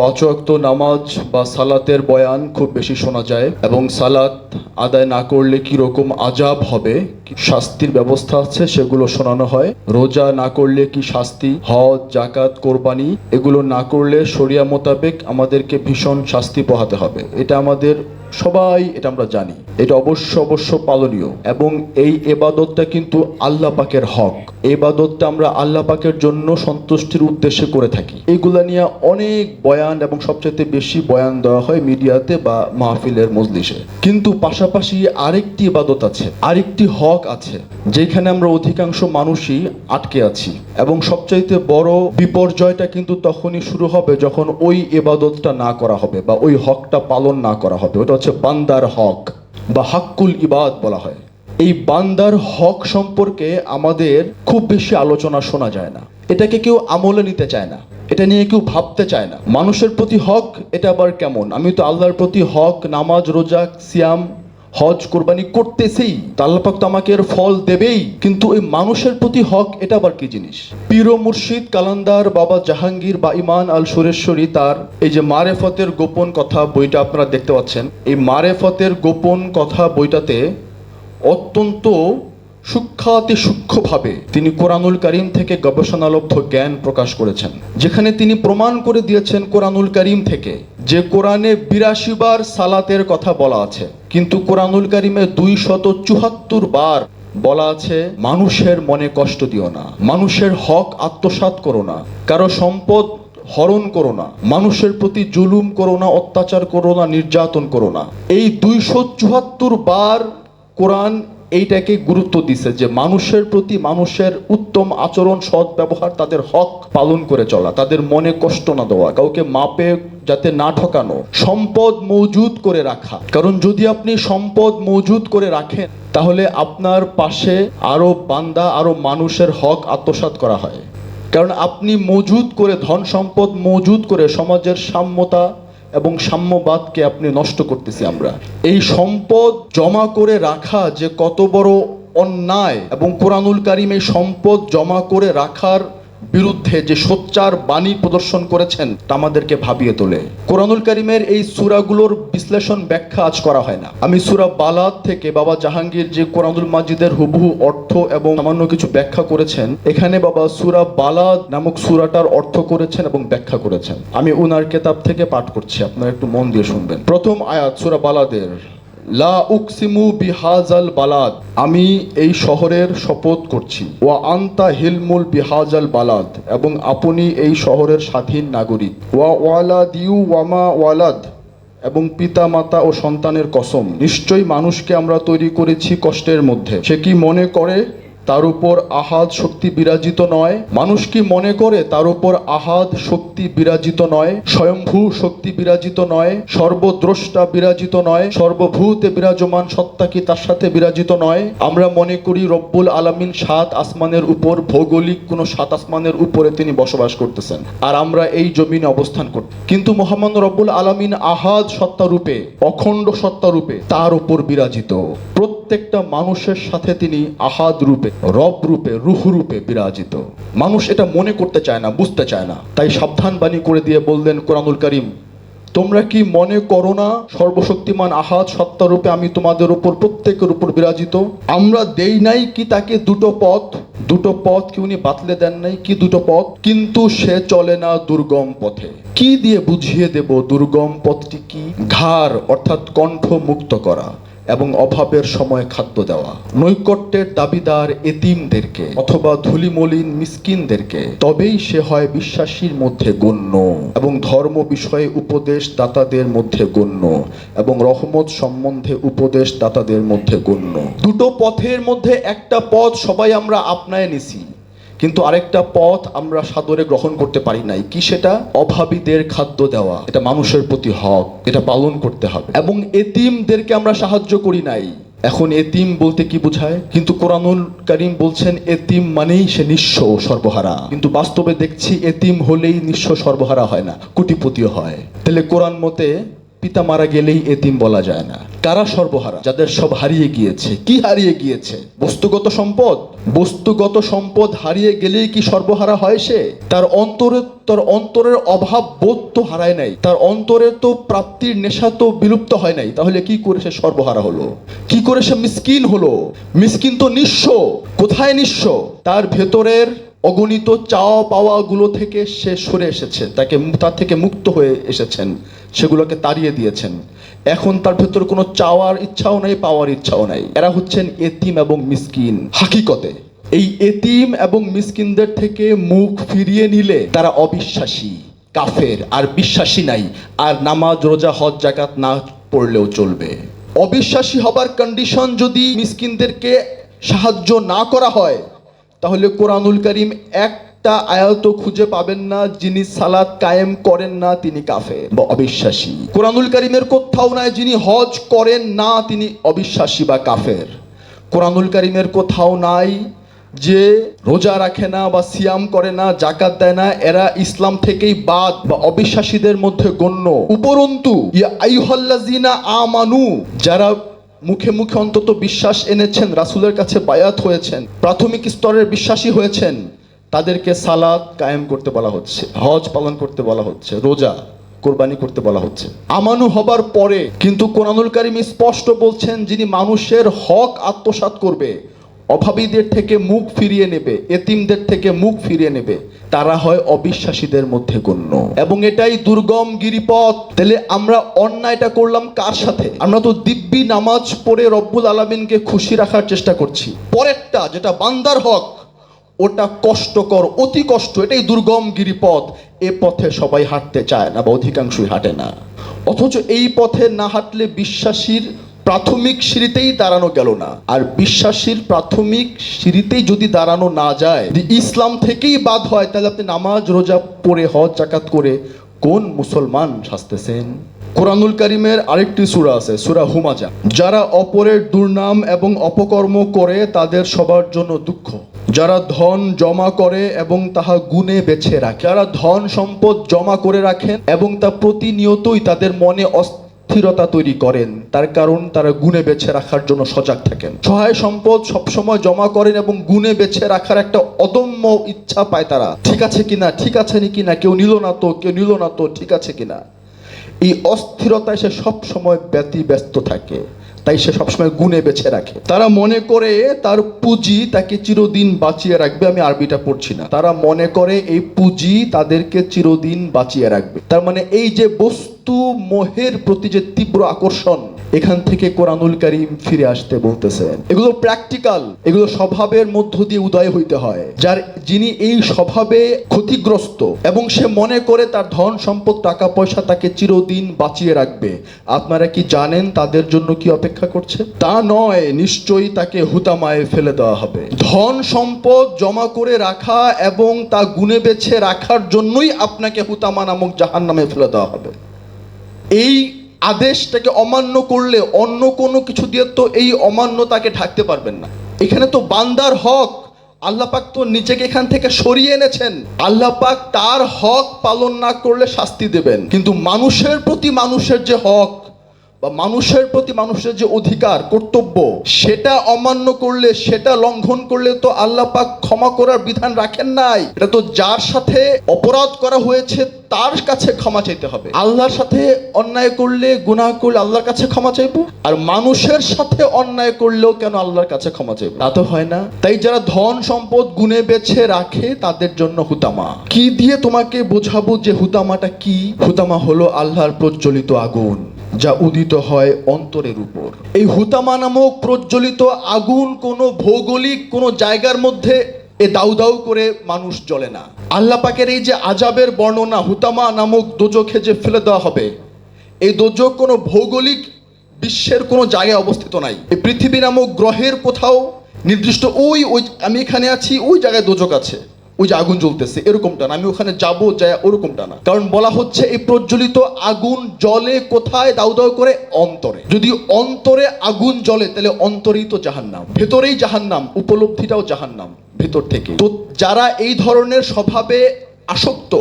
পাঁচ নামাজ বা সালাতের বয়ান খুব বেশি শোনা যায় এবং সালাত আদায় না করলে কি রকম আজাব হবে শাস্তির ব্যবস্থা আছে সেগুলো শোনানো হয়। রোজা না করলে কি শাস্তি, হজ জাকাত কোরবানি এগুলো না করলে শরিয়া মোতাবেক আমাদেরকে ভীষণ শাস্তি পোহাতে হবে। এটা আমাদের সবাই এটা আমরা জানি। এটা অবশ্য অবশ্য পালনীয়। এবং এই এবাদতটা কিন্তু আল্লাহ পাকের হক। এবাদতটা আমরা আল্লাহ পাকের জন্য সন্তুষ্টির উদ্দেশ্যে করে থাকি। এইগুলা নিয়ে অনেক বয়ান এবং সবচেয়ে বেশি বয়ান দেওয়া হয় মিডিয়াতে বা মাহফিলের মজলিসে। কিন্তু পাশাপাশি আরেকটি ইবাদত আছে, আরেকটি হক আছে, যেখানে আমরা অধিকাংশ মানুষই আটকে আছি। এবং সবচাইতে বড় বিপর্যয়টা কিন্তু তখনই শুরু হবে যখন ওই এবাদতটা না করা হবে বা ওই হকটা পালন না করা হবে। ওটা হচ্ছে বান্দার হক বা হাক্কুল ইবাদ বলা হয়। এই বান্দার হক সম্পর্কে আমাদের খুব বেশি আলোচনা শোনা যায় না। এটাকে কেউ আমলে নিতে চায় না। এটা নিয়ে কেউ ভাবতে চায় না। মানুষের প্রতি হক, এটা আবার কেমন? আমি তো আল্লাহর প্রতি হক, নামাজ, রোজা, সিয়াম হজ কোরবানি করতেছেই তাল্লাপাক তো আমাকে এর ফল দেবেই। কিন্তু এই মানুষের প্রতি হক, এটা আবার কি জিনিস? পীর মুর্শিদ, কালান্দার, বাবা জাহাঙ্গীর বা ইমান আল সুরেশ্বরী তার এই যে মারেফতের গোপন কথা বইটা আপনারা দেখতে পাচ্ছেন, এই মারেফতের গোপন কথা বইটাতে অত্যন্ত সূক্ষাতি সূক্ষ্মভাবে তিনি কোরআনুল করিম থেকে গবেষণালব্ধ জ্ঞান প্রকাশ করেছেন, যেখানে তিনি প্রমাণ করে দিয়েছেন কোরআনুল করিম থেকে যে কোরআনে বিরাশি বার সালাতের কথা বলা আছে। কিন্তু কোরআনুল করিমে দুই শত চুহাত্তর বার বলা আছে, মানুষের মনে কষ্ট দিও না, মানুষের হক আত্মসাৎ করো না, কারও সম্পদ হরণ করো না, মানুষের প্রতি জুলুম করো না, অত্যাচার করো না, নির্যাতন করো না। এই দুইশো চুয়াত্তর বার কোরআন এইটাকে গুরুত্ব দিছে যে মানুষের প্রতি মানুষের উত্তম আচরণ, সৎ ব্যবহার তাদের হক পালন করে চলা, তাদের মনে কষ্ট না দেওয়া, কাউকে মাপে যাতে না ঠকানো, সম্পদ মজুদ করে রাখা। কারণ যদি আপনি সম্পদ মজুদ করে রাখেন, তাহলে আপনার পাশে আরও বান্দা, আরও মানুষের হক আত্মসাৎ করা হয়। কারণ আপনি মজুদ করে ধন সম্পদ মজুদ করে সমাজের সাম্যতা এবং সাম্যবাদকে আপনি নষ্ট করতেছি আমরা। এই সম্পদ জমা করে রাখা যে কত বড় অন্যায় এবং কোরআনুল কারিম এই সম্পদ জমা করে রাখার বিরুদ্ধে যে সোচ্চার বাণী প্রদর্শন করেছেন তা আমাদেরকে ভাবিয়ে তোলে। কোরআনুল করিমের এই সুরাগুলোর বিশ্লেষণ ব্যাখ্যা আজ করা হয় না। আমি সুরা বালাদ থেকে বাবা জাহাঙ্গীর যে কোরআনুল মাজিদের হুবহু অর্থ এবং সামান্য কিছু ব্যাখ্যা করেছেন, এখানে বাবা সুরা বালাদ নামক সুরাটার অর্থ করেছেন এবং ব্যাখ্যা করেছেন। আমি উনার কেতাব থেকে পাঠ করছি, আপনারা একটু মন দিয়ে শুনবেন। প্রথম আয়াত সুরা বালাদের। লা উকসিমু বিহাজাল বালাদ। আমি এই শহরের শপথ করছি। ওয়া আন্তা হিলমুল বিহাজাল বালাদ এবং আপনি এই শহরের স্বাধীন নাগরিক। ওয়া ওয়ালা দিউ ওয়ামা ওয়ালাদ এবং পিতা মাতা ও সন্তানের কসম। নিশ্চয়ই মানুষকে আমরা তৈরি করেছি কষ্টের মধ্যে। সে কি মনে করে? তার উপর আহাদ শক্তি বিরাজিত নয়। মানুষ কি মনে করে তার উপর আহাদ শক্তি বিরাজিত নয়? স্বয়ংভূ শক্তি বিরাজিত নয়। সর্বদ্রষ্টা বিরাজিত নয়। সর্বভূতে বিরাজমান সত্তা কি তার সাথে বিরাজিত নয়? আমরা মনে করি রব্বুল আলামিন সাত আসমানের উপর, ভৌগোলিক কোনো সাত আসমানের উপরে তিনি বসবাস করতেছেন। আর আমরা এই জমিনে অবস্থান করি, কিন্তু মোহাম্মদ রব্বুল আলামিন আহাদ সত্তা রূপে অখণ্ড সত্তা রূপে তার উপর বিরাজিত। প্রত্যেকটা মানুষের সাথে তিনি আহাদ রূপে, রব রূপে, রুহ রূপে বিরাজিত। মানুষ এটা মনে করতে চায় না, বুঝতে চায় না। তাই সাবধান বাণী করে দিয়ে বললেন কোরআনুল করিম, তোমরা কি মনে করো না, সর্বশক্তিমান আহাদ সত্তারূপে আমি তোমাদের উপর, প্রত্যেকের উপর বিরাজিত? আমরা দেই নাই কি তাকে দুটো পথ? দুটো পথ কি উনি বাতলে দেন নাই কি দুটো পথ? কিন্তু সে চলে না দুর্গম পথে। কি দিয়ে বুঝিয়ে দেব দুর্গম পথটি কি? ঘাড় অর্থাৎ কণ্ঠ মুক্ত করা। এবং অভাবের সময় খাদ্য দেওয়া। নৈকট্যের দাবিদার এতিমদেরকে অথবা ধুলিমলিন মিসকিনদেরকে, তবেই সে হয় বিশ্বাসীর মধ্যে গণ্য এবং ধর্ম বিষয়ে উপদেশ দাতাদের মধ্যে গণ্য এবং রহমত সম্বন্ধে উপদেশ দাতাদের মধ্যে গণ্য। দুটো পথের মধ্যে একটা পথ সবাই আমরা আপনায় নিছি। কিন্তু আরেকটা পথ আমরা সাদরে গ্রহণ করতে পারি নাই। কি সেটা? অভাবীদের খাদ্য দেওয়া। এটা মানুষের প্রতি হক। এটা পালন করতে হবে। এবং এতিমদেরকে আমরা সাহায্য করি নাই। এখন এতিম বলতে কি বোঝায়? কিন্তু কোরআনুল করিম বলছেন, এতিম মানেই সে নিঃস্ব সর্বহারা। কিন্তু বাস্তবে দেখছি, এতিম হলেই নিঃস্ব সর্বহারা হয় না, কোটিপতিও হয়। তাহলে কোরআন মতে পিতা মারা গেলেই এতিম বলা যায় না। কারা সর্বহারা? যাদের সব হারিয়ে গিয়েছে। কি হারিয়ে গিয়েছে? বস্তুগত সম্পদ? বস্তুগত সম্পদ হারিয়ে গেলেই কি সর্বহারা হয় সে? তার অন্তরে, তার অন্তরের অভাব বোধ তো হারায় নাই। তার অন্তরে তো প্রাপ্তির নেশা তো বিলুপ্ত হয় নাই। তাহলে কি করে সে সর্বহারা হলো? কি করে সে মিসকিন হলো? মিসকিন তো নিঃস্ব। কোথায় নিঃস্ব? তার ভেতরের অগণিত চাওয়া পাওয়াগুলো থেকে সে সরে এসেছে, তাকে তার থেকে মুক্ত হয়ে এসেছেন, সেগুলোকে তাড়িয়ে দিয়েছেন। এখন তার ভেতরে কোনো চাওয়ার ইচ্ছাও নাই, পাওয়ার ইচ্ছাও নাই। এরা হচ্ছেন এতিম এবং মিসকিন। হাকিকতে, এই এতিম এবং মিসকিনদের থেকে মুখ ফিরিয়ে নিলে তারা অবিশ্বাসী, কাফের, আর বিশ্বাসী নাই, আর নামাজ, রোজা, হজ জাকাত না পড়লেও চলবে। অবিশ্বাসী হবার কন্ডিশন যদি মিসকিনদেরকে সাহায্য না করা হয় তাহলে কোরআনুল করিম একটা আয়াত খুঁজে পাবেন না, যিনি সালাত কায়েম করেন না, তিনি কাফে বা অবিশ্বাসী। কোরআনুল করিমের কোথাও নাই যিনি হজ করেন না, তিনি অবিশ্বাসী বা কাফের। কোরআনুল করিমের কোথাও নাই যে রোজা রাখে না বা সিয়াম করে না জাকাত দেয় না, এরা ইসলাম থেকেই বাদ বা অবিশ্বাসীদের মধ্যে গণ্য। উপরন্তু, ইয়া আইহল্লাজিনা আমানু, যারা মুখে মুখে অন্তত বিশ্বাস এনেছেন, রাসুলের কাছে বায়াত হয়েছেন, প্রাথমিক স্তরের বিশ্বাসী হয়েছেন। তাদেরকে সালাদ কায়েম করতে বলা হচ্ছে, হজ পালন করতে বলা হচ্ছে, রোজা, কোরবানি করতে বলা হচ্ছে। আমানু হবার পরে কিন্তু কোরআনুল কারিম স্পষ্ট বলছেন, যিনি মানুষের হক আত্মসাত করবে অভাবীদের থেকে মুখ ফিরিয়ে নেবে, এতিমদের থেকে মুখ ফিরিয়ে নেবে। তারা হয় অবিশ্বাসীদের মধ্যে গণ্য। এবং এটাই দুর্গম গিরিপথ। তাহলে আমরা অন্যায়টা করলাম কার সাথে? আমরা তো দিব্যি নামাজ পড়ে রব্বুল আলমিনকে খুশি রাখার চেষ্টা করছি। পরেরটা, যেটা বান্দার হক, ওটা কষ্টকর, অতি কষ্ট, এটাই দুর্গম গিরিপথ। এ পথে সবাই হাঁটতে চায় না বা অধিকাংশই হাঁটে না। অথচ এই পথে না হাঁটলে বিশ্বাসীর প্রাথমিক সিঁড়িতেই দাঁড়ানো গেল না। আর বিশ্বাসীর প্রাথমিক সিঁড়িতেই যদি দাঁড়ানো না যায় ইসলাম থেকেই বাদ হয়, তাহলে আপনি নামাজ, রোজা পড়ে, হজ, জাকাত করে কোন মুসলমান সাজতেছেন? কোরআনুল করিমের আরেকটি সূরা আছে, সূরা হুমাজা। যারা অপরের দুর্নাম এবং অপকর্ম করে, তাদের সবার জন্য দুঃখ। যারা ধন জমা করে এবং তাহা গুণে বেছে রাখে। যারা ধন সম্পদ জমা করে রাখেন এবং তা প্রতিনিয়তই তাদের মনে অস্থিরতা তৈরি করেন, তার কারণ তারা গুণে বেছে রাখার জন্য সজাগ থাকেন। সহায় সম্পদ সবসময় জমা করেন এবং গুণে বেছে রাখার একটা অদম্য ইচ্ছা পায় তারা। ঠিক আছে কিনা, ঠিক আছে নাকি না কেউ নিল না তো, কেউ নিল না তো, ঠিক আছে কিনা? এই অস্থিরতায় সে সবসময় ব্যতি ব্যস্ত থাকে। তাই সে সবসময় গুণে বেছে রাখে। তারা মনে করে তার পুঁজি তাকে চিরদিন বাঁচিয়ে রাখবে, আমি আরবিটা পড়ছি না। তারা মনে করে এই পুঁজি তাদেরকে চিরদিন বাঁচিয়ে রাখবে। তার মানে এই যে বস্তু মোহের প্রতি যে তীব্র আকর্ষণ এখান থেকে কোরআনুল করিম ফিরে আসতে বলতেছেন। এগুলো প্র্যাকটিক্যাল এগুলো স্বভাবের মধ্য দিয়ে উদয় হইতে হয়। যার, যিনি এই স্বভাবে ক্ষতিগ্রস্ত এবং সে মনে করে তার ধন সম্পদ, টাকা পয়সা তাকে চিরদিন বাঁচিয়ে রাখবে, আপনারা কি জানেন তাদের জন্য কি অপেক্ষা করছে? তা নয়, নিশ্চয়ই তাকে হুতামায় ফেলে দেওয়া হবে। ধন সম্পদ জমা করে রাখা এবং তা গুনে বেছে রাখার জন্যই আপনাকে হুতামা নামক জাহান নামে ফেলে দেওয়া হবে। এই আদেশটাকে অমান্য করলে অন্য কোনো কিছু দিয়ে তো এই অমান্যতাকে ঢাকতে পারবেন না। এখানে তো বান্দার হক। আল্লাহ পাক তো নিজেকে এখান থেকে সরিয়ে এনেছেন। আল্লাহ পাক তার হক পালন না করলে শাস্তি দেবেন। কিন্তু মানুষের প্রতি মানুষের যে হক বা মানুষের প্রতি মানুষের যে অধিকার, কর্তব্য, সেটা অমান্য করলে, সেটা লঙ্ঘন করলে তো আল্লাহ পাক ক্ষমা করার বিধান রাখেন নাই। এটা তো যার সাথে অপরাধ করা হয়েছে, তার কাছে ক্ষমা চাইতে হবে। আল্লাহর সাথে অন্যায় করলে গুনাহ করলে আল্লাহর কাছে ক্ষমা চাইব? আর মানুষের সাথে অন্যায় করলেও কেন আল্লাহর কাছে ক্ষমা চাইব? তা তো হয় না। তাই যারা ধন, সম্পদ গুনে বেছে রাখে, তাদের জন্য হুতামা। কি দিয়ে তোমাকে বোঝাবো যে হুতামাটা কি? হুতামা হলো আল্লাহর প্রজ্বলিত আগুন। যা উদিত হয় অন্তরের উপর। এই হুতামা নামক প্রজ্বলিত আগুন কোনো ভৌগোলিক কোনো জায়গার মধ্যে এ দাউ দাউ করে মানুষ জ্বলে না। আল্লাহ পাকের এই যে আজাবের বর্ণনা হুতামা নামক দোজখে যে ফেলে দেওয়া হবে এই দোজক কোনো ভৌগোলিক বিশ্বের কোনো জায়গায় অবস্থিত নাই। এই পৃথিবী নামক গ্রহের কোথাও নির্দিষ্ট ওই ওই আমি এখানে আছি, ওই জায়গায় দোজক আছে। ওই যে আগুন জ্বলতেছে এরকমটা না আমি ওখানে যাব, যায় ওরকমটা না কারণ বলা হচ্ছে এই প্রজ্বলিত আগুন জলে কোথায়? দাউ দাউ করে অন্তরে। যদি অন্তরে আগুন জ্বলে, তাহলে অন্তরেই তো জাহান্নাম। ভেতরেই জাহান্নাম, উপলব্ধিটাও জাহান্নাম, ভেতর থেকে। তো যারা এই ধরনের স্বভাবে আসক্ত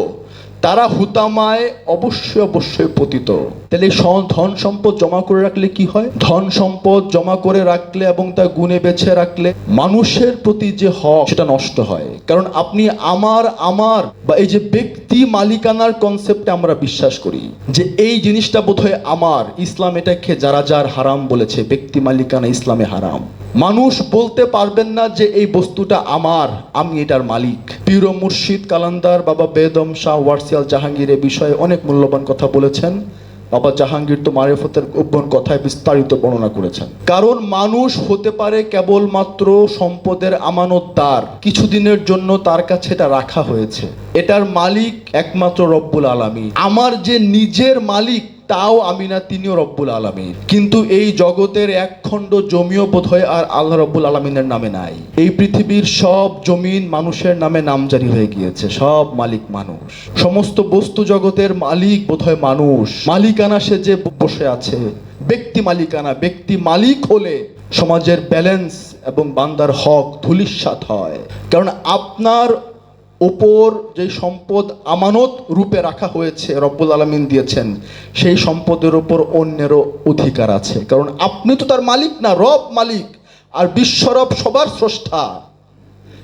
তারা হুতামায় অবশ্যই অবশ্যই পতিত। তাহলে ধন সম্পদ জমা করে রাখলে কি হয়? ধন সম্পদ জমা করে রাখলে এবং তা গুণে বেছে রাখলে মানুষের প্রতি যে হক, সেটা নষ্ট হয়। কারণ আপনি আমার আমার বা এই যে ব্যক্তি মালিকানার কনসেপ্টে আমরা বিশ্বাস করি যে এই জিনিসটা বোধহয় আমার, ইসলাম এটাকে যারা যার হারাম বলেছে, ব্যক্তি মালিকানা ইসলামে হারাম। মানুষ বলতে পারবেন না যে এই বস্তুটা আমার, আমি এটার মালিক। পীর মুর্শিদ, কালান্দার, বাবা বেদম, শাহ ওয়ারসিয়াল জাহাঙ্গীর বিষয়ে অনেক মূল্যবান কথা বলেছেন। বাবা জাহাঙ্গীর তো মারেফতের গোপন কথায় বিস্তারিত বর্ণনা করেছেন। কারণ মানুষ হতে পারে কেবলমাত্র সম্পদের আমানতদার। কিছুদিনের জন্য তার কাছে এটা রাখা হয়েছে। এটার মালিক একমাত্র রব্বুল আলমী আমার যে নিজের মালিক তাও আমি না, তিনিও রব্বুল আলমিন। কিন্তু এই জগতের এক খণ্ড জমিও বোধহয় আর আল্লাহ রব্বুল আলমিনের নামে নাই। এই পৃথিবীর সব জমিন মানুষের নামে নামজারি হয়ে গিয়েছে, সব মালিক মানুষ। সমস্ত বস্তু জগতের মালিক বোধহয় মানুষ। মালিকানা সে যে বসে আছে, ব্যক্তি মালিকানা, ব্যক্তি মালিক হলে সমাজের ব্যালেন্স এবং বান্দার হক ধুলিস্বাত হয়। কারণ আপনার ওপর যে সম্পদ আমানত রূপে রাখা হয়েছে রব্বুল আলমিন দিয়েছেন, সেই সম্পদের ওপর অন্যেরও অধিকার আছে। কারণ আপনি তো তার মালিক না, রব মালিক, আর বিশ্বরব সবার স্রষ্টা।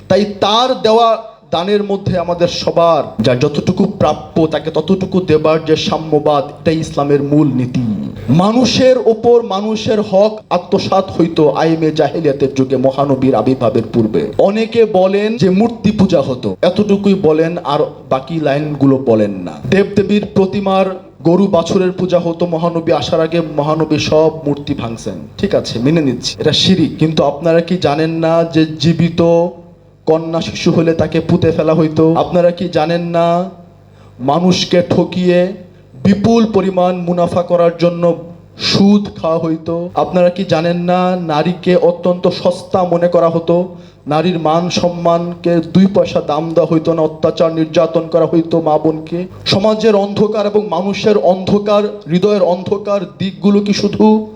তাই তার দেওয়া দানের মধ্যে আমাদের সবার যা যতটুকু প্রাপ্য, তাকে ততটুকু দেবার যে সাম্যবাদ, এটাই ইসলামের মূল নীতি। মানুষের ওপর মানুষের হক আত্মসাৎ হইতো আইমে জাহেলিয়াতের যুগে মহানবীর আবির্ভাবের পূর্বে। অনেকে বলেন যে মূর্তি পূজা হতো। এতটুকুই বলেন আর বাকি লাইনগুলো বলেন না। দেবদেবীর প্রতিমার গরু বাছুরের পূজা হতো, মহানবী আসার আগে মহানবী সব মূর্তি ভাঙছেন। ঠিক আছে, মেনে নিচ্ছি, এটা শিরিক। কিন্তু আপনারা কি জানেন না যে জীবিত কন্যা শিশু হলে তাকে পুঁতে ফেলা হইতো। আপনারা কি জানেন না? মানুষকে ঠকিয়ে বিপুল পরিমাণ মুনাফা করার জন্য সুদ খাওয়া হইতো। আপনারা কি জানেন না? নারীকে অত্যন্ত সস্তা মনে করা হতো। নারীর মান সম্মানকে দুই পয়সা দাম দেওয়া হইতো না, অত্যাচার নির্যাতন করা হইতো মা বোনকে। সমাজের অন্ধকার এবং মানুষের অন্ধকার, হৃদয়ের অন্ধকার দিকগুলো কি শুধু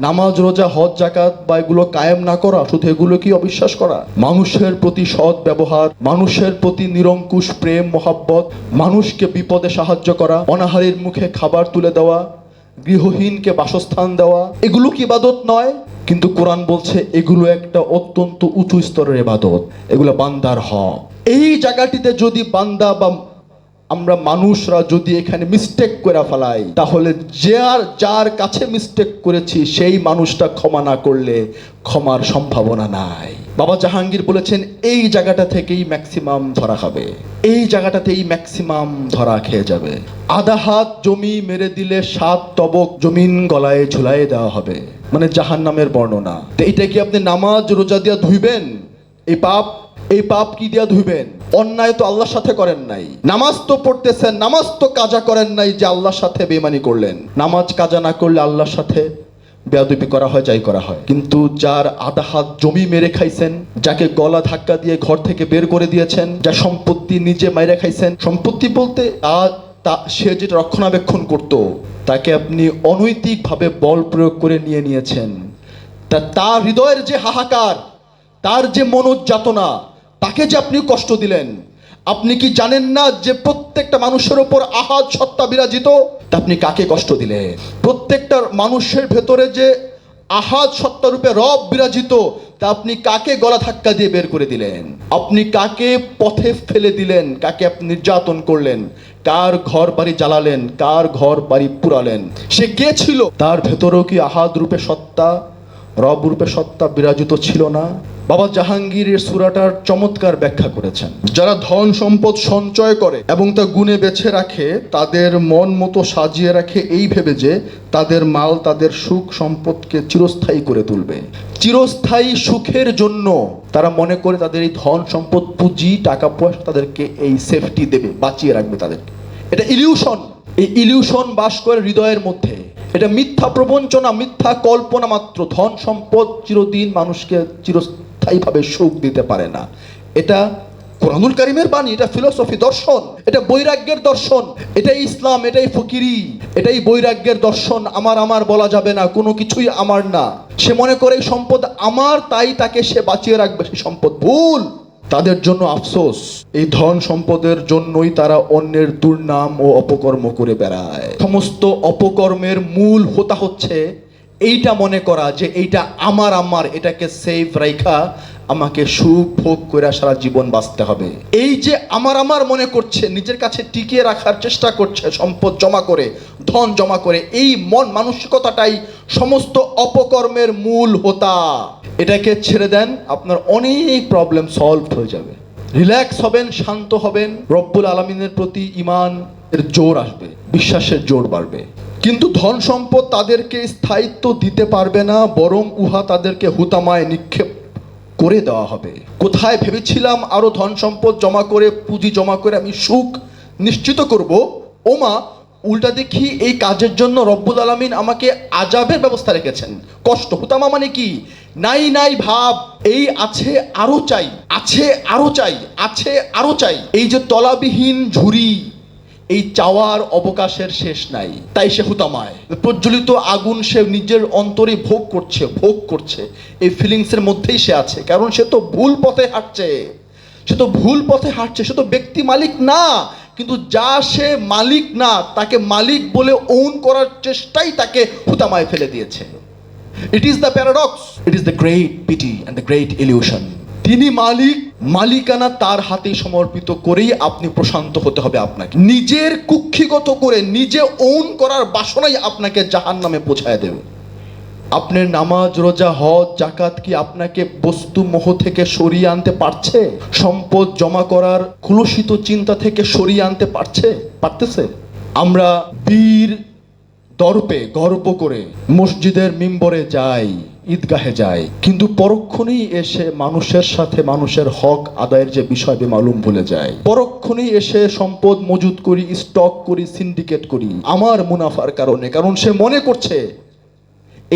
নামাজ, রোজা, হজ জাকাত বা এগুলো কায়েম না করা, শুধু এগুলো কি অবিশ্বাস করা। মানুষের প্রতি সৎ ব্যবহার, মানুষের প্রতি নিরঙ্কুশ প্রেম, মোহাব্বত, মানুষকে বিপদে সাহায্য করা, অনাহারের মুখে খাবার তুলে দেওয়া, গৃহহীনকে বাসস্থান দেওয়া, এগুলো কি ইবাদত নয়? কিন্তু কোরআন বলছে, এগুলো একটা অত্যন্ত উঁচু স্তরের ইবাদত। এগুলো বান্দার হক। এই জায়গাটিতে যদি বান্দা বা আমরা মানুষরা যদি এখানে মিস্টেক করে ফেলাই, তাহলে যার যার কাছে মিস্টেক করেছি, সেই মানুষটা ক্ষমা না করলে ক্ষমার সম্ভাবনা নাই। বাবা জাহাঙ্গীর বলেছেন, এই জায়গাটা থেকেই ম্যাক্সিমাম ধরা খাবে। এই জায়গাটাতেই ম্যাক্সিমাম ধরা খেয়ে যাবে। আধা হাত জমি মেরে দিলে সাত তবক জমিন গলায় ঝুলাইয়ে দেওয়া হবে। মানে জাহান নামের বর্ণনা। তো এটা কি আপনি নামাজ, রোজা দিয়া ধুইবেন? এই পাপ এই পাপ কি দিয়া ধুইবেন? অন্যায় তো আল্লাহর সাথে করেন নাই। নামাজ তো পড়তেছেন, নামাজ তো কাজা করেন নাই যে আল্লাহর সাথে বেমানি করলেন। নামাজ কাজা না করলে আল্লাহর সাথে বেয়াদবি করা হয়, যাই করা হয়। কিন্তু যার আধা হাত জমি মেরে খাইছেন, যাকে গলা ধাক্কা দিয়ে ঘর থেকে বের করে দিয়েছেন, যা সম্পত্তি নিজে মাইরে খাইছেন, সম্পত্তি বলতে তা- সে যেটা রক্ষণাবেক্ষণ করত, তাকে আপনি অনৈতিকভাবে বল প্রয়োগ করে নিয়ে নিয়েছেন। তা, তার হৃদয়ের যে হাহাকার, তার যে মনোযাতনা তাকে যে আপনি কষ্ট দিলেন, আপনি কি জানেন না যে প্রত্যেকটা মানুষের ওপর আহাদ সত্তা বিরাজিত? তা আপনি কাকে কষ্ট দিলেন? প্রত্যেকটা মানুষের ভেতরে যে আহাদ সত্তারূপে রব বিরাজিত, তা আপনি কাকে গলা ধাক্কা দিয়ে বের করে দিলেন? আপনি কাকে পথে ফেলে দিলেন? কাকে আপনি নির্যাতন করলেন? কার ঘর বাড়ি জ্বালালেন? কার ঘর বাড়ি পুরালেন? সে কে ছিল? তার ভেতরেও কি আহাদ রূপে সত্তা, রব রূপে সত্তা বিরাজিত ছিল না? বাবা জাহাঙ্গীরের সুরাটার চমৎকার ব্যাখ্যা করেছেন। যারা ধন সম্পদ সঞ্চয় করে এবং তা গুণে বেছে রাখে, তাদের মন মতো সাজিয়ে রাখে এই ভেবে যে তাদের মাল তাদের সুখ সম্পদকে চিরস্থায়ী করে তুলবে। চিরস্থায়ী সুখের জন্য তারা মনে করে তাদের এই ধন সম্পদ পুঁজি, টাকা পয়সা তাদেরকে এই সেফটি দেবে, বাঁচিয়ে রাখবে তাদেরকে। এটা ইলিউশন এই ইলিউশন বাস করে হৃদয়ের মধ্যে। এটা মিথ্যা প্রবঞ্চনা, মিথ্যা কল্পনা মাত্র। ধন সম্পদ চিরদিন মানুষকে চিরস্থায়ীভাবে সুখ দিতে পারে না। এটা কোরআনুল কারিমের বাণী, এটা ফিলোসফি দর্শন, এটা বৈরাগ্যের দর্শন, এটাই ইসলাম, এটাই ফকিরি, এটাই বৈরাগ্যের দর্শন, আমার আমার বলা যাবে না, কোনো কিছুই আমার না। সে মনে করে সম্পদ আমার, তাই তাকে সে বাঁচিয়ে রাখবে, সেই সম্পদ ভুল। তাদের জন্য আফসোস, এই ধন সম্পদের জন্যই তারা অন্যের দুর্নাম ও অপকর্ম করে বেড়ায়। সমস্ত অপকর্মের মূল হোতা হচ্ছে এইটা মনে করা যে এইটা আমার আমার এটাকে সেভ রাইখা আমাকে সুখ ভোগ করে সারা জীবন বাঁচতে হবে। এই যে আমার আমার মনে করছে, নিজের কাছে টিকিয়ে রাখার চেষ্টা করছে, সম্পদ জমা করে, ধন জমা করে, এই মন মানসিকতাটাই সমস্ত অপকর্মের মূল হোতা। এটাকে ছেড়ে দেন, আপনার অনেক প্রবলেম সলভ হয়ে যাবে। রিল্যাক্স হবেন, শান্ত হবেন, রব্বুল আলমিনের প্রতি ইমান এর জোর আসবে, বিশ্বাসের জোর বাড়বে। কিন্তু ধন সম্পদ তাদেরকে স্থায়িত্ব দিতে পারবে না, বরং উহা তাদেরকে হুতামায় নিক্ষেপ করে দেওয়া হবে। কোথায় ভেবেছিলাম আরও ধন সম্পদ জমা করে, পুঁজি জমা করে আমি সুখ নিশ্চিত করব? ওমা, উল্টা দেখি এই কাজের জন্য রব্বুল আলমিন আমাকে আজাবের ব্যবস্থা রেখেছেন। কষ্ট, হুতামা মানে কি? নাই নাই ভাব, এই আছে, আরও চাই, আছে, আরও চাই, আছে, আরও চাই। এই যে তলাবিহীন ঝুড়ি এই চাওয়ার অবকাশের শেষ নাই। তাই সে হুতামায়। প্রজ্বলিত আগুন সে নিজের অন্তরে ভোগ করছে ভোগ করছে। এই ফিলিংসের মধ্যেই সে আছে। কারণ সে তো ভুল পথে হাঁটছে। সে তো ভুল পথে হাঁটছে, সে তো ব্যক্তি মালিক না। কিন্তু যা সে মালিক না, তাকে মালিক বলে ওন করার চেষ্টাই তাকে হুতামায় ফেলে দিয়েছে। It is the paradox it is the great pity and the great illusion তিনি মালিক, মালিকানা তার হাতে সমর্পিত করেই আপনি প্রশান্ত হতে হবে আপনাকে। নিজের কুক্ষিগত করে নিজে ওন করার বাসনাই আপনাকে জাহান নামে পৌঁছায় দেবে। আপনার নামাজ, রোজা, হজ জাকাত কি আপনাকে বস্তু মোহ থেকে সরিয়ে আনতে পারছে? সম্পদ জমা করার কুলসিত চিন্তা থেকে সরিয়ে আনতে পারছে? পারতেছে? আমরা বীর দর্পে গর্ব করে মসজিদের মিম্বরে যাই। ঈদগাহে যায়, কিন্তু পরক্ষণেই এসে মানুষের সাথে মানুষের হক আদায়ের যে বিষয় বেমালুম ভুলে যায়। পরক্ষণেই এসে সম্পদ মজুদ করি, স্টক করি, সিন্ডিকেট করি, আমার মুনাফার কারণে, কারণ সে মনে করছে,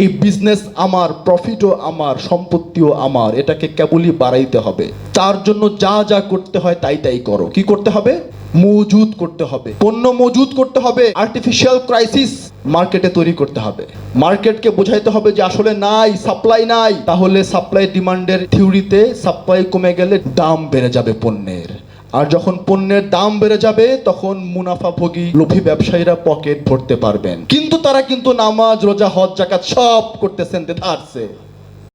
এই বিজনেস আমার প্রফিটও আমার, সম্পত্তিও আমার, এটাকে কেবলই বাড়াইতে হবে। তার জন্য যা যা করতে হয় তাই তাই করো। কি করতে হবে? মজুদ করতে হবে। পণ্য মজুদ করতে হবে আর্টিফিশিয়াল ক্রাইসিস মার্কেটে তৈরি করতে হবে। মার্কেটকে বোঝাইতে হবে যে আসলে নাই সাপ্লাই নাই। তাহলে সাপ্লাই ডিমান্ডের থিওরিতে সাপ্লাই কমে গেলে দাম বেড়ে যাবে পণ্যের। আর যখন পণ্যের দাম বেড়ে যাবে, তখন মুনাফাভোগী, লোভী ব্যবসায়ীরা পকেট ভরতে পারবেন। কিন্তু তারা কিন্তু নামাজ, রোজা, হজ জাকাত সব করতেছেন